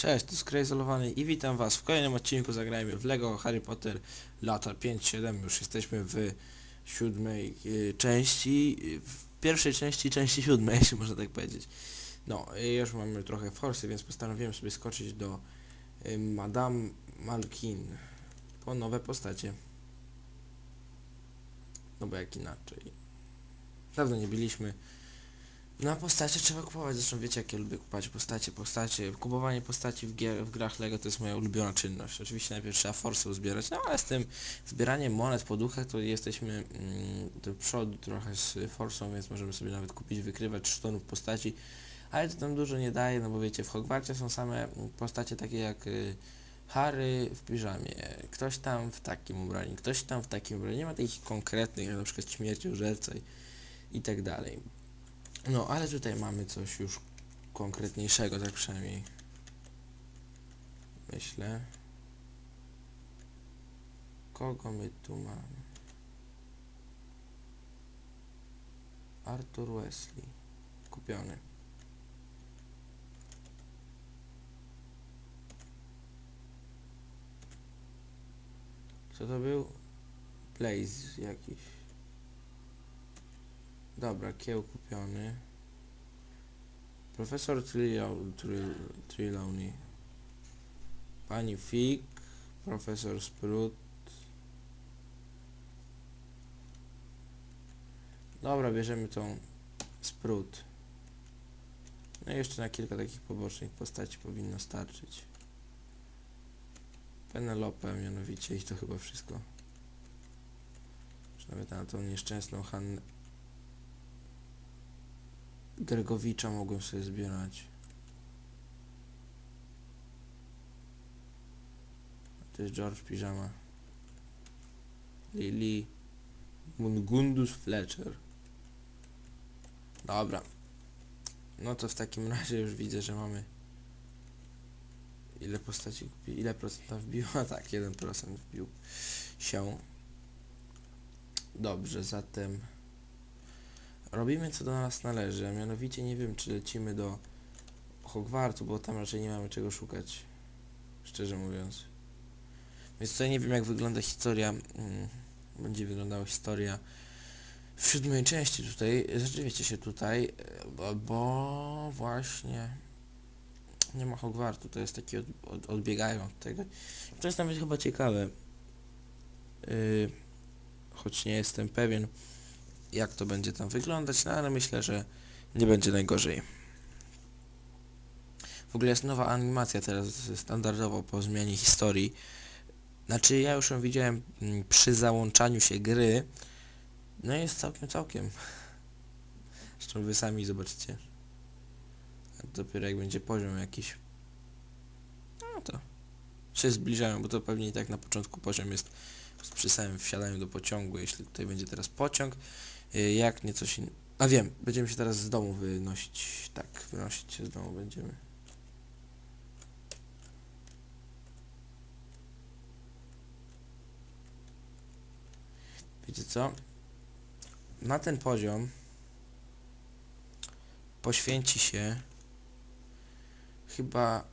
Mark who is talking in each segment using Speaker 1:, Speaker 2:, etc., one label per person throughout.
Speaker 1: Cześć, to jest Krajzolowany i witam was w kolejnym odcinku zagrajmy w LEGO Harry Potter lata 5-7 już jesteśmy w siódmej y, części, w pierwszej części części siódmej, jeśli można tak powiedzieć. No, już mamy trochę forsy, więc postanowiłem sobie skoczyć do y, Madame Malkin po nowe postacie. No bo jak inaczej. Dawno nie byliśmy. Na postacie trzeba kupować, zresztą wiecie jak ja lubię kupować postacie, postacie, kupowanie postaci w, gier, w grach LEGO to jest moja ulubiona czynność. Oczywiście najpierw trzeba forsy uzbierać, no ale z tym zbieraniem monet po duchach to jesteśmy mm, do przodu trochę z forsą, więc możemy sobie nawet kupić, wykrywać sztonów postaci, ale to tam dużo nie daje, no bo wiecie, w Hogwarcie są same postacie takie jak y, Harry w piżamie, ktoś tam w takim ubraniu, ktoś tam w takim ubraniu, nie ma takich konkretnych, jak na przykład śmierciożerca i, i tak dalej. No, ale tutaj mamy coś już konkretniejszego, tak przynajmniej myślę. Kogo my tu mamy? Arthur Wesley. Kupiony. Co to był? Blaze jakiś. Dobra, kieł kupiony. Profesor Trelawney. Pani Fig. Profesor Sprut. Dobra, bierzemy tą Sprut. No i jeszcze na kilka takich pobocznych postaci powinno starczyć. Penelope mianowicie i to chyba wszystko. Już nawet na tą nieszczęsną Hannę Gregowicza mogłem sobie zbierać. To jest George Pijama. Lily. Mungundus Fletcher. Dobra. No to w takim razie już widzę, że mamy ile postaci kupi, ile procent tam wbił? A tak, 1% wbił się. Dobrze, zatem robimy co do nas należy, a mianowicie nie wiem czy lecimy do Hogwartu, bo tam raczej nie mamy czego szukać, szczerze mówiąc. Więc tutaj nie wiem jak wygląda historia, mm, będzie wyglądała historia w siódmej części tutaj, rzeczywiście się tutaj, bo, bo właśnie nie ma Hogwartu, to jest taki od, od, odbiegają od tego. To jest nawet chyba ciekawe, yy, choć nie jestem pewien jak to będzie tam wyglądać, no ale myślę, że nie będzie najgorzej. W ogóle jest nowa animacja teraz standardowo po zmianie historii. Znaczy ja już ją widziałem mm, przy załączaniu się gry. No jest całkiem, całkiem. Zresztą wy sami zobaczycie. A dopiero jak będzie poziom jakiś. No to się zbliżają, bo to pewnie i tak na początku poziom jest przy samym wsiadaniu do pociągu, jeśli tutaj będzie teraz pociąg, jak nie coś innego. A wiem, będziemy się teraz z domu wynosić, tak, wynosić się z domu będziemy. Wiecie co? Na ten poziom poświęci się chyba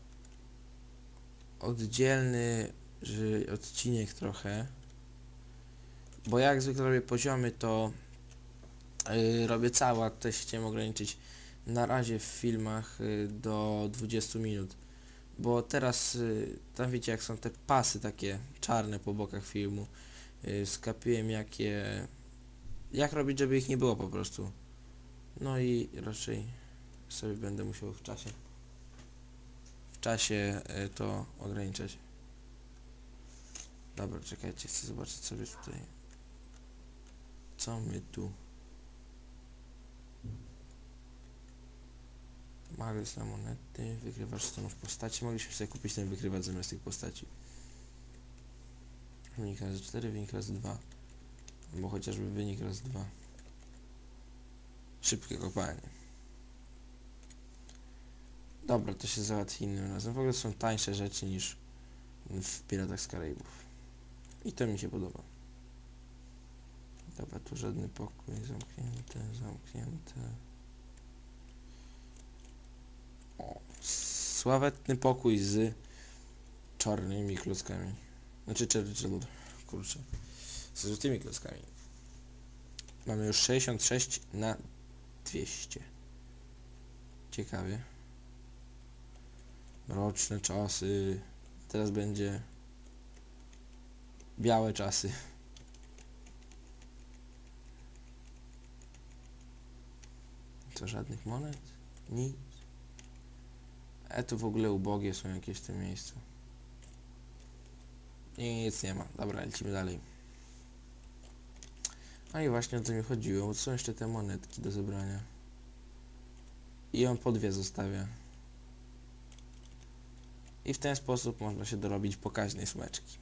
Speaker 1: oddzielny że odcinek trochę bo jak zwykle robię poziomy to robię całe, a się chciałem ograniczyć na razie w filmach yy, do 20 minut bo teraz yy, tam wiecie jak są te pasy takie czarne po bokach filmu skapiłem jakie jak robić żeby ich nie było po prostu no i raczej sobie będę musiał w czasie w czasie to ograniczać Dobra, czekajcie, chcę zobaczyć sobie tutaj. Co my tu? Magnes na monety, wykrywacz stonów postaci. Mogliśmy sobie kupić ten wykrywacz zamiast tych postaci. Wynik razy 4, wynik razy 2. Albo chociażby wynik razy 2. Szybkie kopanie. Dobra, to się załatwi innym razem. W ogóle są tańsze rzeczy niż w Piratach z Karaibów. I to mi się podoba. Dobra, tu żadny pokój, zamknięte, zamknięte. Sławetny pokój z czarnymi klockami. Znaczy, czy, czy, kurczę, z żółtymi klockami. Mamy już 66 na 200. Ciekawie. Mroczne czasy. Teraz będzie białe czasy. Co, żadnych monet? Nic. E, to w ogóle ubogie są jakieś te miejsca. Nic nie ma. Dobra, lecimy dalej. A i właśnie o to mi chodziło, są jeszcze te monetki do zebrania. I on po dwie zostawia. I w ten sposób można się dorobić pokaźnej sumeczki.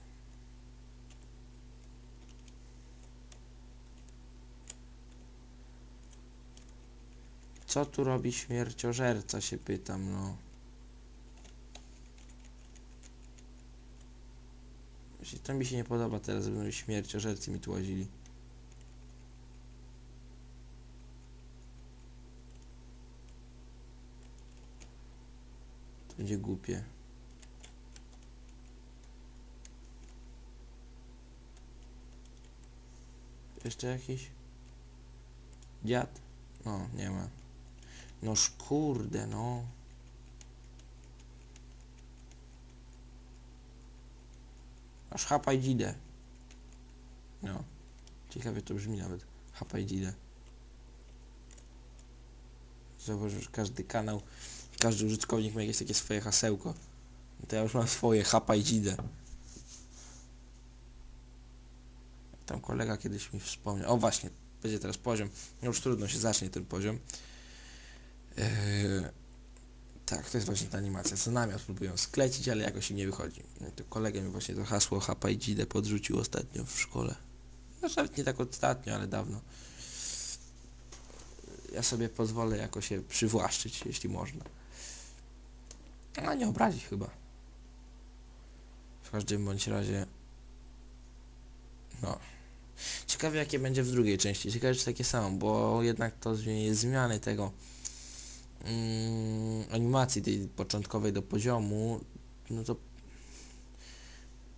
Speaker 1: Co tu robi śmierciożerca, się pytam, no. To mi się nie podoba teraz, będą śmierciożercy mi tu łazili. To będzie głupie. Jeszcze jakiś? Dziad? No, nie ma. Noż kurde, no. Aż hapaj dzidę. No. Ciekawie to brzmi nawet. Hapaj dzidę. Że każdy kanał, każdy użytkownik ma jakieś takie swoje hasełko. To ja już mam swoje, hapaj. Tam kolega kiedyś mi wspomniał. O właśnie, będzie teraz poziom. No już trudno się zacznie ten poziom. Eee, tak, to jest właśnie ta animacja. Co namiot próbują sklecić, ale jakoś im nie wychodzi. No to kolega mi właśnie to hasło Hapa podrzucił ostatnio w szkole. No nawet nie tak ostatnio, ale dawno. Ja sobie pozwolę jako się przywłaszczyć, jeśli można. A nie obrazić chyba. W każdym bądź razie... No. Ciekawe jakie będzie w drugiej części. Ciekawe czy takie samo, bo jednak to zmiany tego mm, animacji tej początkowej do poziomu, no to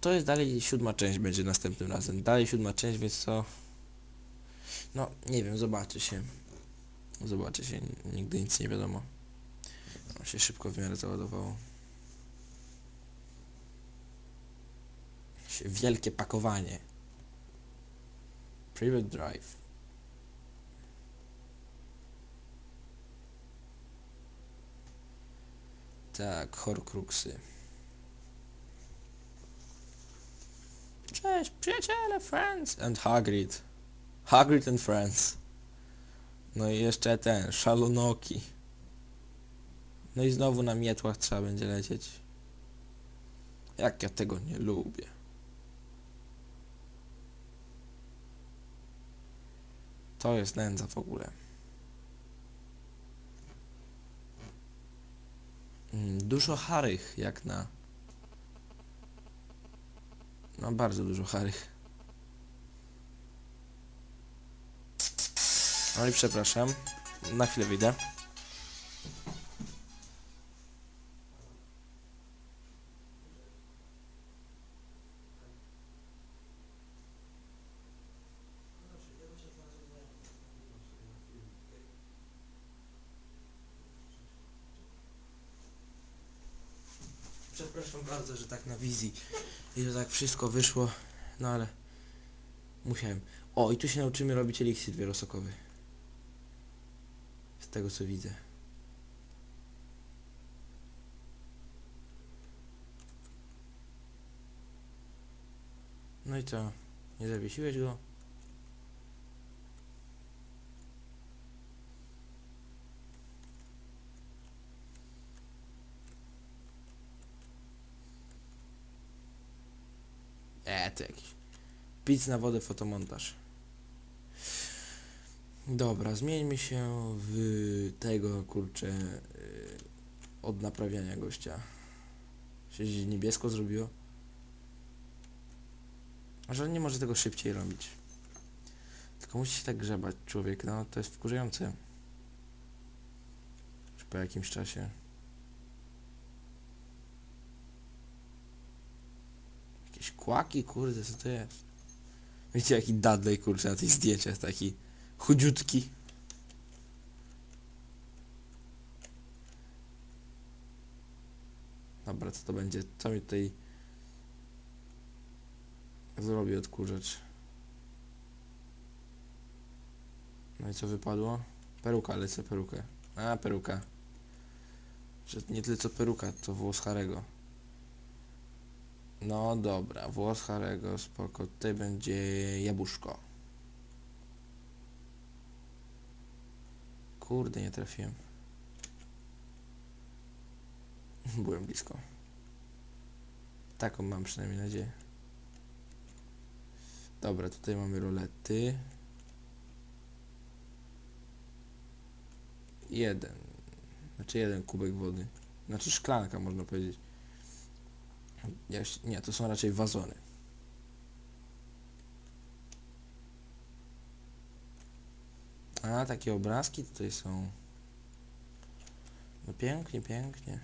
Speaker 1: to jest dalej siódma część będzie następnym razem. Dalej siódma część, więc to no nie wiem, zobaczy się. Zobaczy się, nigdy nic nie wiadomo. Się szybko w miarę załadowało. Wielkie pakowanie. Private Drive. Tak, Horcruxy. Cześć, przyjaciele, friends and Hagrid. Hagrid and friends. No i jeszcze ten, Szalonoki. No i znowu na mietłach trzeba będzie lecieć. Jak ja tego nie lubię. To jest nędza w ogóle. Dużo harych, jak na... No bardzo dużo harych. No i przepraszam. Na chwilę wyjdę. Przepraszam bardzo, że tak na wizji i to tak wszystko wyszło, no ale musiałem. O, i tu się nauczymy robić eliksir wielosokowy. Z tego co widzę. No i co? Nie zawiesiłeś go? Pic na wodę, fotomontaż. Dobra, zmieńmy się w tego, kurczę, y, od naprawiania gościa. Się niebiesko zrobiło. Aż on nie może tego szybciej robić. Tylko musi się tak grzebać człowiek, no to jest wkurzające. Już po jakimś czasie. Jakieś kłaki, kurde, co to jest? Wiecie jaki Dudley, kurczę, na tych zdjęciach, taki chudziutki. Dobra, co to będzie? Co mi tutaj zrobi odkurzacz? No i co wypadło? Peruka, lecę perukę. A, peruka. Że nie tyle co peruka, to włos Harego. No dobra, włos Harego, spoko. Tutaj będzie jabłuszko. Kurde, nie trafiłem. Byłem blisko. Taką mam przynajmniej nadzieję. Dobra, tutaj mamy rolety. Jeden. Znaczy jeden kubek wody. Znaczy szklanka można powiedzieć. Nie, to są raczej wazony. A, takie obrazki tutaj są. No pięknie, pięknie.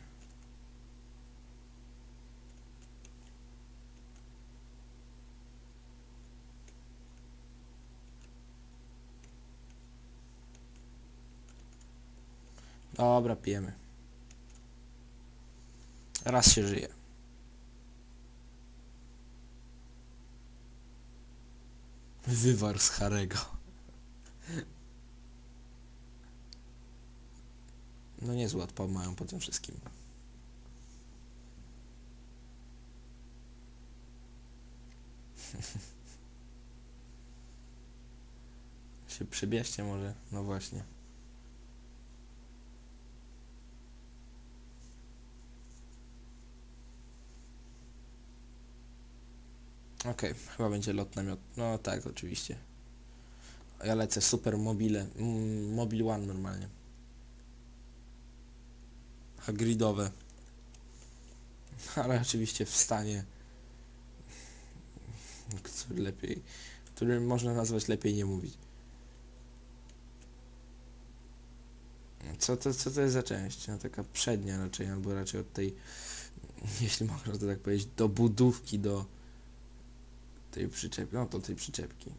Speaker 1: Dobra, pijemy. Raz się żyje. Wywar z Harego. No niezły odpał mają po tym wszystkim. się przebierzcie może, no właśnie. Okej, chyba będzie lot namiot. No tak, oczywiście. Ja lecę super mobile. Mm, Mobile One normalnie. Hagridowe. Ale oczywiście w stanie, który lepiej, który można nazwać lepiej nie mówić. Co to, co to jest za część? No taka przednia raczej, albo raczej od tej, jeśli można to tak powiedzieć, do budówki, do tej przyczepki, no to tej przyczepki.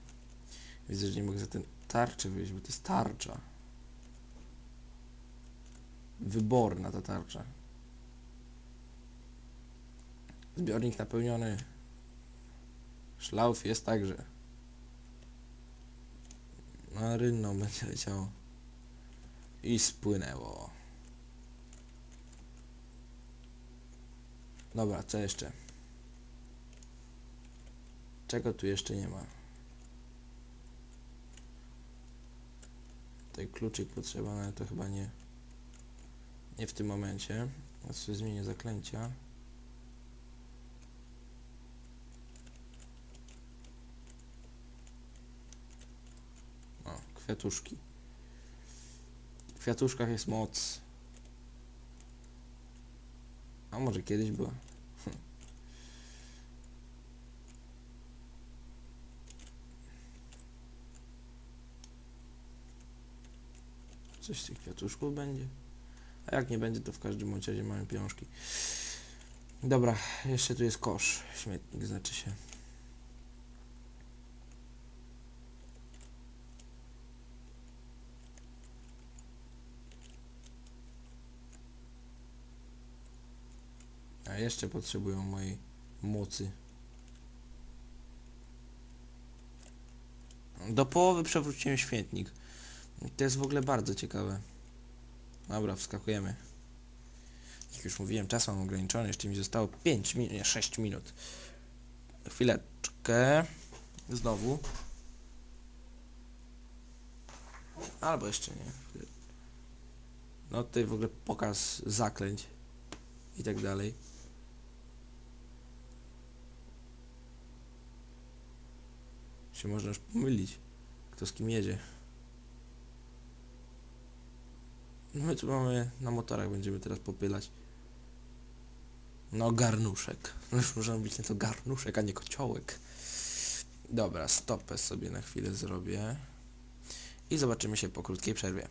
Speaker 1: Widzę, że nie mogę za ten tarczę wyjść, bo to jest tarcza. Wyborna ta tarcza. Zbiornik napełniony. Szlauf jest także. Na rynną będzie leciało. I spłynęło. Dobra, co jeszcze? Czego tu jeszcze nie ma? Tutaj kluczyk potrzeba, ale to chyba nie. Nie w tym momencie. Ja sobie zmienię zaklęcia. O, kwiatuszki. W kwiatuszkach jest moc. A może kiedyś była? Coś z tych kwiatuszków będzie. A jak nie będzie, to w każdym razie mamy pieniążki. Dobra, jeszcze tu jest kosz. Śmietnik znaczy się. A jeszcze potrzebują mojej mocy. Do połowy przewróciłem śmietnik. To jest w ogóle bardzo ciekawe. Dobra, wskakujemy. Jak już mówiłem, czas mam ograniczony, jeszcze mi zostało 5 minut, nie 6 minut. Chwileczkę. Znowu. Albo jeszcze nie. No tutaj w ogóle pokaz zaklęć i tak dalej. Się można już pomylić, kto z kim jedzie. No my tu mamy, na motorach będziemy teraz popylać. No garnuszek. No już można być nie to garnuszek, a nie kociołek. Dobra, stopę sobie na chwilę zrobię. I zobaczymy się po krótkiej przerwie.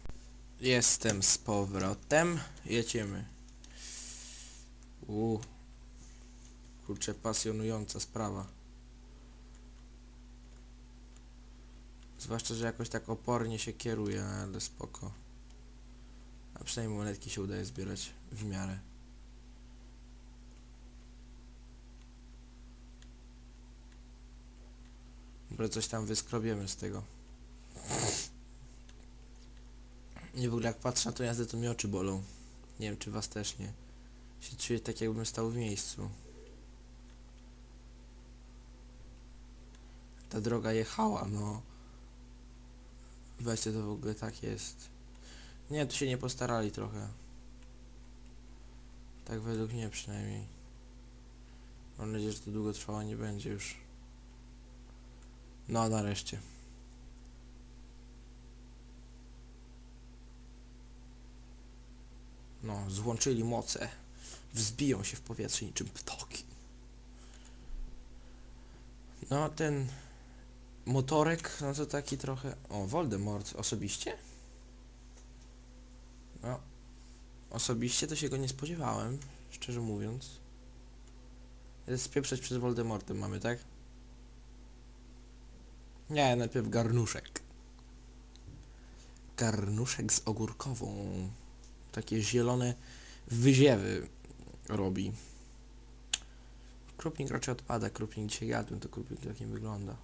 Speaker 1: Jestem z powrotem. Jedziemy. U. kurczę, pasjonująca sprawa. Zwłaszcza, że jakoś tak opornie się kieruje, ale spoko. A przynajmniej monetki się udaje zbierać w miarę. Może coś tam wyskrobiemy z tego. Nie w ogóle jak patrzę na tą jazdę, to mi oczy bolą. Nie wiem, czy was też nie. Się czuję tak, jakbym stał w miejscu. Ta droga jechała, no. Weźcie to w ogóle tak jest. Nie, tu się nie postarali trochę. Tak według mnie przynajmniej. Mam nadzieję, że to długo trwało nie będzie już. No, nareszcie. No, złączyli moce. Wzbiją się w powietrze niczym ptoki. No, ten motorek, no to taki trochę... O, Voldemort osobiście? No, osobiście to się go nie spodziewałem, szczerze mówiąc. Spieprzeć przez Voldemortem mamy, tak? Nie, najpierw garnuszek. Garnuszek z ogórkową. Takie zielone wyziewy robi. Krupnik raczej odpada, krupnik dzisiaj jadłem, to krupnik tak nie wygląda.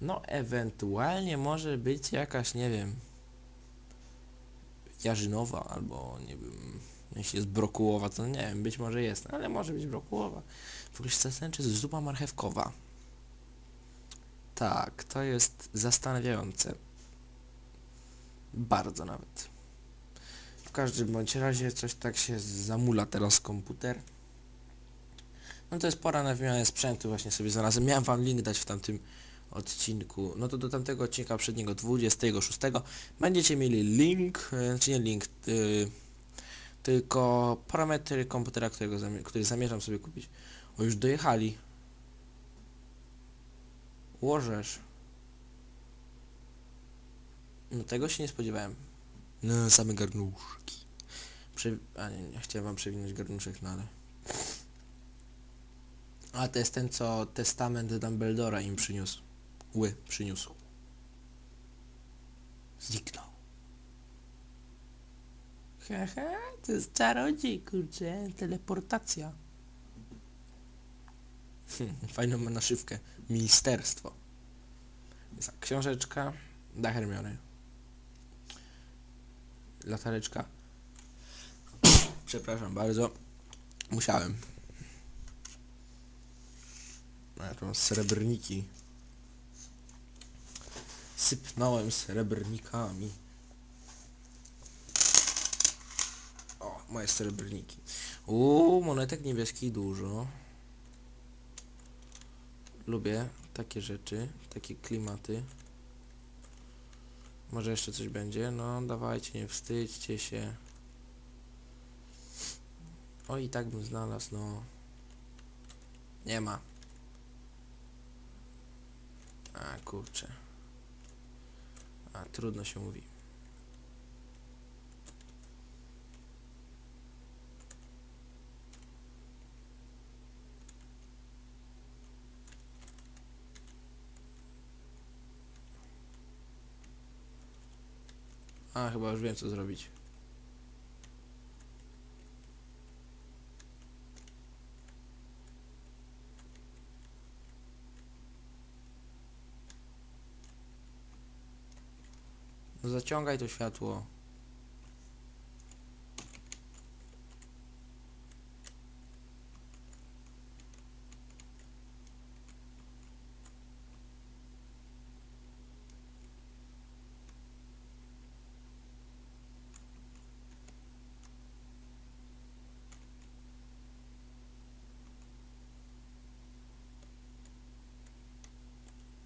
Speaker 1: No, ewentualnie może być jakaś, nie wiem, jarzynowa, albo nie wiem, jeśli jest brokułowa, to nie wiem, być może jest, ale może być brokułowa. W ogóle czy jest zupa marchewkowa. Tak, to jest zastanawiające. Bardzo nawet. W każdym bądź razie coś tak się zamula teraz komputer. No to jest pora na wymianę sprzętu, właśnie sobie znalazłem. Miałem wam link dać w tamtym odcinku. No to do tamtego odcinka przedniego 26 będziecie mieli link, e, czy nie link, y, tylko parametry komputera, którego który zamierzam sobie kupić. O, już dojechali. Łożesz. No tego się nie spodziewałem. No, same garnuszki. A nie, nie, chciałem wam przewinąć garnuszek, no ale... A to jest ten, co testament Dumbledora im przyniósł. Ły, przyniósł. Zniknął. Hehe, to jest czarodziej, kurczę, teleportacja. Fajną ma naszywkę. Ministerstwo. Jest tak, książeczka dla Hermiony. Latareczka. Przepraszam bardzo. Musiałem. A ja tu mam srebrniki. Sypnąłem srebrnikami. O, moje srebrniki. Uuu, monetek niebieskich dużo. Lubię takie rzeczy, takie klimaty. Może jeszcze coś będzie? No, dawajcie, nie wstydźcie się. O, i tak bym znalazł, no. Nie ma. A, kurczę. A, trudno się mówi. A, chyba już wiem co zrobić. Zaciągaj to światło.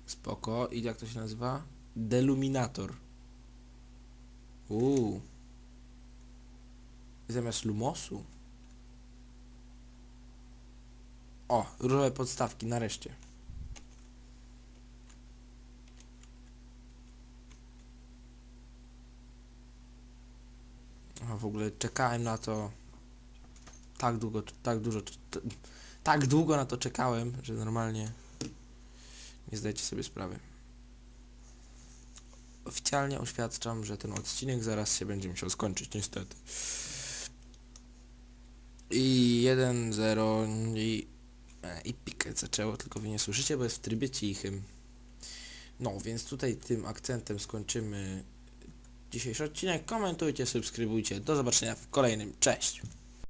Speaker 1: Spoko. I jak to się nazywa? Deluminator. Uuu. Zamiast lumosu. O, różowe podstawki, nareszcie. A w ogóle czekałem na to tak długo, tak dużo, tak długo na to czekałem, że normalnie nie zdajecie sobie sprawy. Oficjalnie oświadczam, że ten odcinek zaraz się będzie musiał skończyć, niestety. I 1-0 i, e, i piket zaczęło, tylko wy nie słyszycie, bo jest w trybie cichym. No, więc tutaj tym akcentem skończymy dzisiejszy odcinek. Komentujcie, subskrybujcie. Do zobaczenia w kolejnym. Cześć!